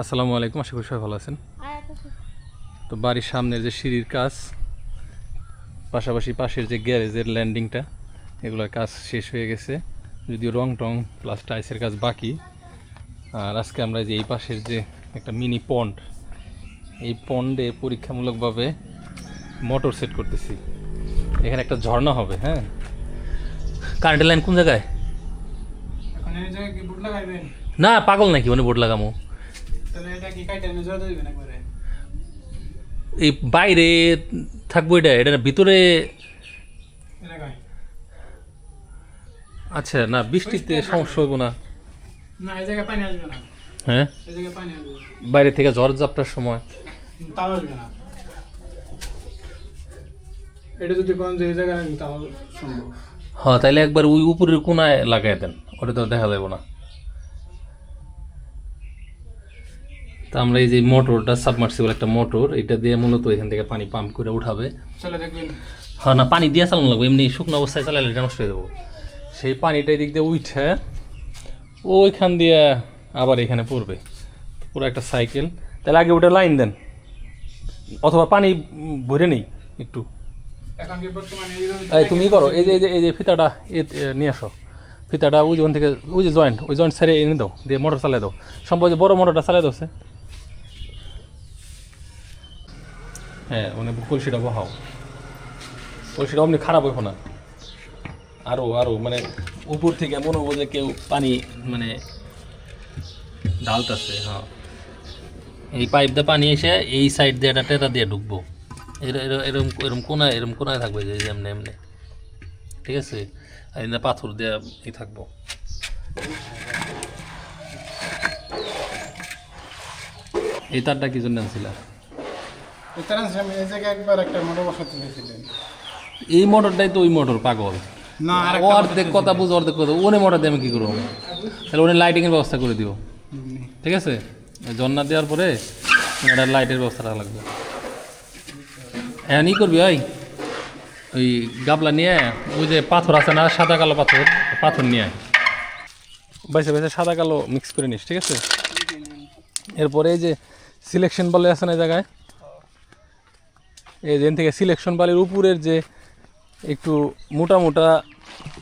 আসসালামু আলাইকুম আশা করি সবাই ভালো আছেন। তো বাড়ির সামনের যে সিঁড়ির কাজ পাশাপাশি পাশের যে গ্যারেজের ল্যান্ডিংটা এগুলোর কাজ শেষ হয়ে গেছে। যদিও রং টং প্লাস টাইসের কাজ বাকি আর আজকে আমরা যে এই পাশের যে একটা মিনি পন্ড এই পন্ডে পরীক্ষামূলকভাবে মোটর সেট করতেছি। এখানে একটা ঝর্ণা হবে হ্যাঁ? কারেন্টের লাইন কোন জায়গায়? না পাগল নাকি? মানে বোর্ড লাগামো। এই বাইরে থাকব এটা এটা ভিতরে? আচ্ছা না বৃষ্টিতে সমস্যা হইব না। হ্যাঁ? বাইরে থেকে ঝড় ঝাপটার সময়। এটা যদি কোন যে জায়গায় হ্যাঁ তাহলে একবার ওই উপরের কোনায় লাগাই দেন ওটা তো দেখা যাবে না। তা আমরা এই যে মোটরটা সাবমার্সিবল একটা মোটর এটা দিয়ে মূলত এখান থেকে পানি পাম্প করে উঠাবে। হ্যাঁ না পানি দিয়ে চালানো লাগবে এমনি শুকনো অবস্থায় চালালে এটা নষ্ট হয়ে যাব। সেই পানিটা এদিক দিয়ে উঠে ওইখান দিয়ে আবার এখানে পড়বে। পুরো একটা সাইকেল। তাহলে আগে ওটা লাইন দেন। অথবা পানি ভরে নেই একটু। এই তুমি করো এই যে এই যে ফিতাটা নিয়ে আসো। ফিতাটা ওই যে ওখান থেকে ওই যে জয়েন্ট ওই জয়েন্ট ছেড়ে এনে দাও দিয়ে মোটর চালাই দাও। সম্ভব যে বড় মোটরটা চালাই দাও সে। হ্যাঁ মানে কলসিটা বহাও। কলসিটা অমনি খারাপ হইব না। আরও আরও মানে উপর থেকে মনে হব যে কেউ পানি মানে ঢালতেছে হ্যাঁ। এই পাইপ দিয়ে পানি এসে এই সাইড দিয়ে এটা টেটা দিয়ে ঢুকবো। এর- এর- এরম কোনায় এরম কোনায় থাকবে যে এমনি এমনি। ঠিক আছে? আর এখানে পাথর দিয়ে ই থাকব। এই তারটা কি জন্য আনছিল? এই তারা এই জায়গায় একবার একটা মোটর বসাতে দিয়েছিলেন এই মোটরটাই তো ওই মোটর পাগল। না আর ও অর্ধেক কথা বুঝ অর্ধেক কথা ওনে মোটর দিয়ে আমি কী করব? তাহলে ওনে লাইটিংয়ের ব্যবস্থা করে দিব। ঠিক আছে? জন্না দেওয়ার পরে এটা লাইটের ব্যবস্থা রাখা লাগবে। হ্যাঁ ই করবি ওই ওই গাবলা নিয়ে ওই যে পাথর আছে না সাদা কালো পাথর পাথর নিয়ে। আয় বাইসে বাইসে সাদা কালো মিক্স করে নিস ঠিক আছে? এরপরে এই যে সিলেকশন বলে আছে না জায়গায়? এই যেন থেকে সিলেকশন বালির উপরের যে একটু মোটা মোটা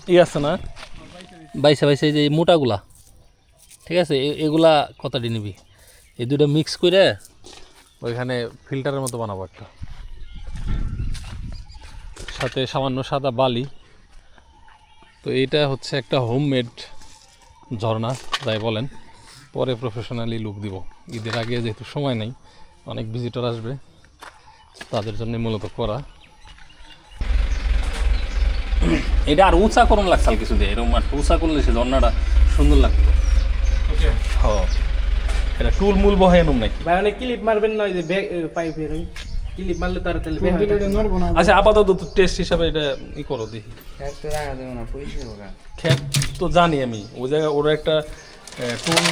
ই আছে না? বাইসে বাইসে এই যে মোটাগুলা ঠিক আছে? এগুলা কতটি নিবি? এই দুটো মিক্স করে ওইখানে ফিল্টারের মতো বানাবো একটা। সাথে সামান্য সাদা বালি। তো এইটা হচ্ছে একটা হোমমেড ঝর্ণা যাই বলেন। পরে প্রফেশনালি লুক দিব। ঈদের আগে যেহেতু সময় নেই অনেক ভিজিটর আসবে। তাদের জন্য মূলত করা। এটা আর উঁচা করুন লাগছাল কিছু দিয়ে এরকম আর উঁচা করলে সে ঝর্ণাটা সুন্দর লাগতো। ওকে এটা টুল মূল বহে নাকি? ভাই অনেক ক্লিপ মারবেন না ওই যে পাইপের ক্লিপ মারলে তার তাহলে আচ্ছা আপাতত টেস্ট হিসাবে এটা ই করো দেখি। তো জানি আমি ওই জায়গায় ওরা একটা টুল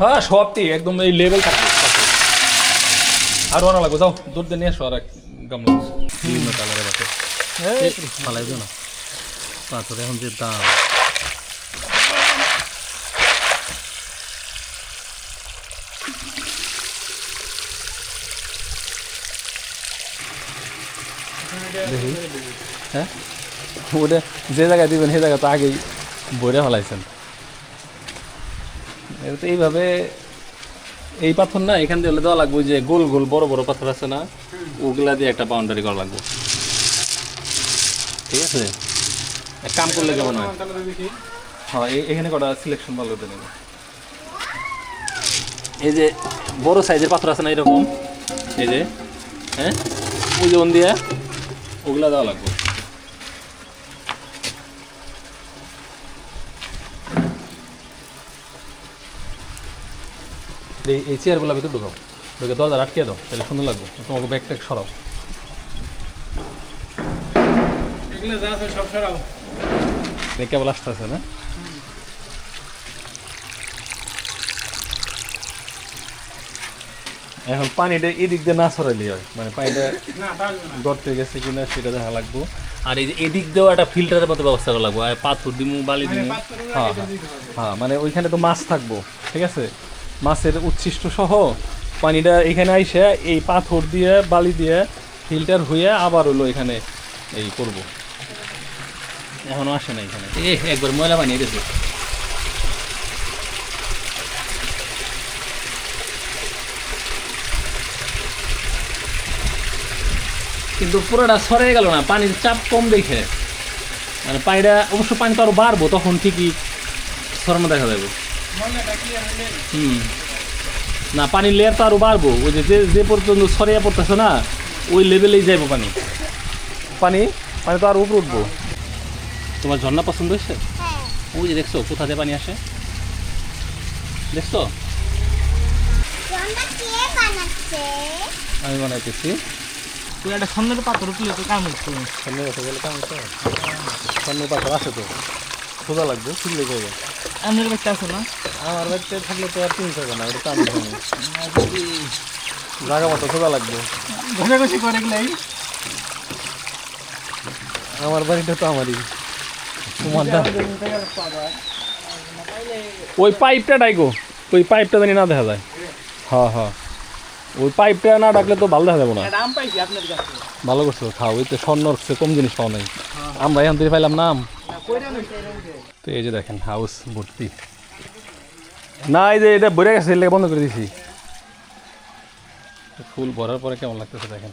হ্যাঁ সবটি একদম এই লেভেল থাকবে। আর ওরা লাগবে যাও দুধ দিয়ে নিয়ে আর এক গামলা বিভিন্ন আছে। ফালাইবে না। এখন যে দাম। হ্যাঁ? ওটা যে জায়গায় দিবেন সেই জায়গা তো আগেই বইরে ফেলাইছেন। এইভাবে এই পাথর না, এখান দিয়ে দেওয়া লাগবে যে গোল গোল বড় বড় পাথর আছে না, ওগুলা দিয়ে একটা বাউন্ডারি করা লাগবে। ঠিক আছে? এক কাম করলে কেমন হয় হ্যাঁ এখানে কটা সিলেকশন ভালো করে নেব এই যে বড় সাইজের পাথর আছে না এরকম? এই যে হ্যাঁ? যে দিয়া ওগুলা দেওয়া লাগবে। এই এই চেয়ারগুলো ভিতরে ঢুকাও। ঢুকে দরজা আটকে দাও তাহলে সুন্দর লাগবে। তোমাকে ব্যাগ ট্যাগ সরাও। সব সরাও। কেবল আসতেছে না? এখন পানিটা এদিক দিয়ে না ছড়াইলে হয়। মানে পানিটা না তা আসবে না। গেছে কিনা সেটা দেখা লাগবো। আর এই যে এদিক দিয়েও একটা ফিল্টারের মতো ব্যবস্থা করা লাগবে। আর পাথর দিমু বালি দিমু। হ্যাঁ হ্যাঁ। হ্যাঁ মানে ওইখানে তো মাছ থাকব ঠিক আছে? মাছের উচ্ছিষ্ট সহ পানিটা এখানে আইসে এই পাথর দিয়ে, বালি দিয়ে ফিল্টার হয়ে আবার হলো এখানে এই করব। এখনও আসে না এখানে। একবার ময়লা বানিয়ে গেছে কিন্তু পুরোটা সরে গেল না, পানির চাপ কম দেখে। মানে পানিটা, অবশ্য পানি তো আরও বাড়বো, তখন ঠিকই সরানো দেখা যাবে। হুম। না পানির লেয়ার তো আরও বাড়বো। ওই যে যে- যে পর্যন্ত সরিয়ে পড়তেছে না ওই লেভেলেই যাইবো পানি। পানি? পানি তো আরও উপরে উঠবো। তোমার ঝর্ণা পছন্দ হয়েছে? হ্যাঁ। ওই যে দেখছ কোথা দিয়ে পানি আসে? দেখছ? আমি বানাইতেছি। তুই একটা স্বর্ণের পাথর তুলে তো কাম হচ্ছে সামনে কথা বলে কেমন তো সামনে পাথর আছে তো। সোজা লাগবে তুললে যাবে কাছে আছে না? আমার বাড়িতে থাকলে তো আর কিনতে হবে না এটা তো আমি জানি। জায়গা মতো সোজা লাগবে। করে গেলেই আমার বাড়িটা তো আমারই। তোমার ওই পাইপটা ডাইগো ওই পাইপটা জানি না দেখা যায়। হ্যাঁ হ্যাঁ। ওই পাইপটা না ডাকলে তো ভালো দেখা যাব না। ভালো করছ খাও। ওই তো স্বর্ণর কম জিনিস পাওয়া নাই। আমরা এখান থেকে পাইলাম নাম তো এই যে দেখেন হাউস ভর্তি। না, এই যে এটা ভরে গেছে এটা বন্ধ করে দিছি। ফুল ভরার পরে কেমন লাগতেছে দেখেন।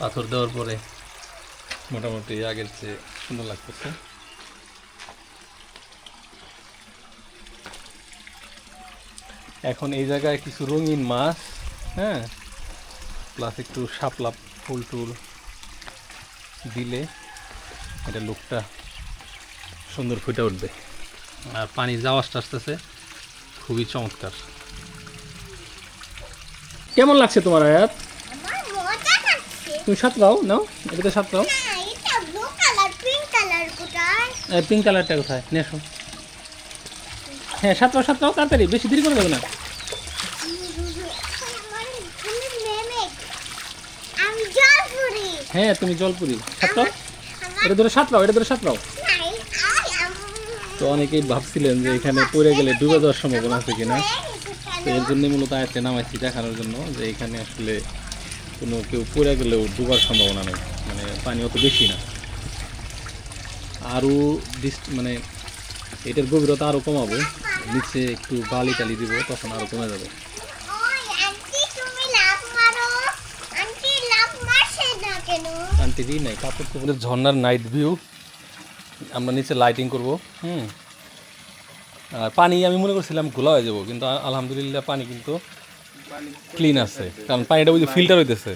পাথর দেওয়ার পরে মোটামুটি আগের চেয়ে সুন্দর লাগতেছে। এখন এই জায়গায় কিছু রঙিন মাছ হ্যাঁ প্লাস একটু শাপলা ফুল টুল দিলে এটা লুকটা সুন্দর ফুটে উঠবে। আর পানি যাওয়া আস্তে আসতেছে খুবই চমৎকার। কেমন লাগছে তোমার আয়াত? তুমি সাঁতরাও নাও এটাতে সাঁতরাও এটা ব্লু কালার পিঙ্ক কালার কোথায়? পিঙ্ক কালারটা কোথায়? নিয়ে আসো। হ্যাঁ সাঁতরাও সাঁতরাও তাড়াতাড়ি বেশি দেরি করে দেবে না। হ্যাঁ তুমি জলপুরি। সাঁতরাও এটা ধরে সাঁতরাও, এটা ধরে সাঁতরাও। তো অনেকেই ভাবছিলেন যে এখানে পড়ে গেলে ডুবে যাওয়ার সম্ভাবনা আছে কিনা। তো এর জন্য মূলত আয়তে নামাইছি দেখানোর জন্য যে এখানে আসলে কোনো কেউ পড়ে গেলেও ডুবার সম্ভাবনা নেই। মানে পানি অত বেশি না। আরও মানে এটার গভীরতা আরও কমাবো। নিচে একটু বালি টালি দিব, তখন আরও কমে যাবে। দিই নাই। কাপড় তো ঝর্নার নাইট ভিউ আমরা নিচে লাইটিং করব। হুম। আর পানি আমি মনে করছিলাম ঘোলা হয়ে যাব কিন্তু আলহামদুলিল্লাহ পানি কিন্তু ক্লিন আছে। কারণ পানিটা যে ফিল্টার হইতেছে।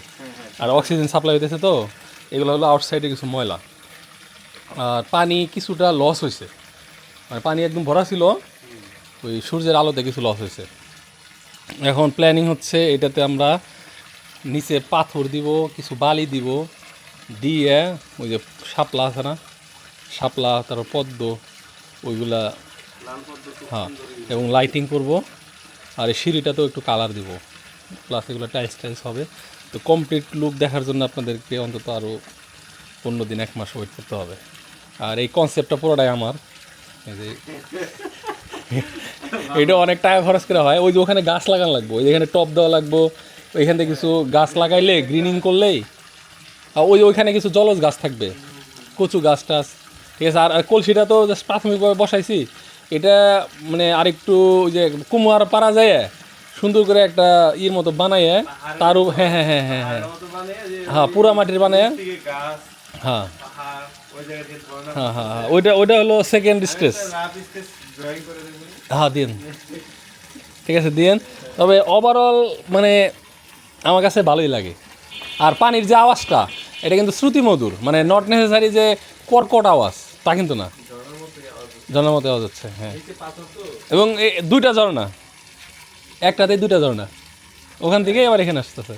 আর অক্সিজেন সাপ্লাই হইতেছে তো এগুলো হলো আউটসাইডে কিছু ময়লা। আর পানি কিছুটা লস হয়েছে মানে পানি একদম ভরা ছিল ওই সূর্যের আলোতে কিছু লস হয়েছে এখন প্ল্যানিং হচ্ছে এটাতে আমরা নিচে পাথর দিব কিছু বালি দিব। দিয়ে ওই যে শাপলা আছে না, শাপলা, তারপর পদ্ম, ওইগুলা হ্যাঁ এবং লাইটিং করব। আর এই সিঁড়িটাতেও একটু কালার দিব। প্লাস এগুলো টাইলস টাইলস হবে। তো কমপ্লিট লুক দেখার জন্য আপনাদেরকে অন্তত আরও পনেরো দিন, এক মাস ওয়েট করতে হবে। আর এই কনসেপ্টটা পুরোটাই আমার। যে এটা অনেক টাকা খরচ করা হয়। ওই যে ওখানে গাছ লাগানো লাগবো। ওই যে এখানে টপ দেওয়া লাগবো। ওইখান থেকে কিছু গাছ লাগাইলে গ্রিনিং করলেই ওই ওইখানে কিছু জলজ গাছ থাকবে কচু গাছ টাছ। ঠিক আছে আর কলসিটা তো জাস্ট প্রাথমিকভাবে বসাইছি। এটা মানে আরেকটু ওই যে কুমার পারা যায় সুন্দর করে একটা ইয়ের মতো বানাইয়ে তারও হ্যাঁ হ্যাঁ হ্যাঁ হ্যাঁ হ্যাঁ। হ্যাঁ পুরা মাটির বানায় হ্যাঁ। হ্যাঁ হ্যাঁ হ্যাঁ ওইটা ওইটা হলো সেকেন্ড স্টেজ হ্যাঁ দিন ঠিক আছে দিন তবে ওভারঅল মানে আমার কাছে ভালোই লাগে। আর পানির যে আওয়াজটা এটা কিন্তু শ্রুতিমধুর মানে নট নেসেসারি যে কর্কট আওয়াজ, তা কিন্তু না। ঝর্ণার মতো আওয়াজ হচ্ছে হ্যাঁ। এবং দুইটা ঝর্ণা একটাতে দুইটা ঝর্ণা। ওখান থেকে এবার এখানে আসতেছে।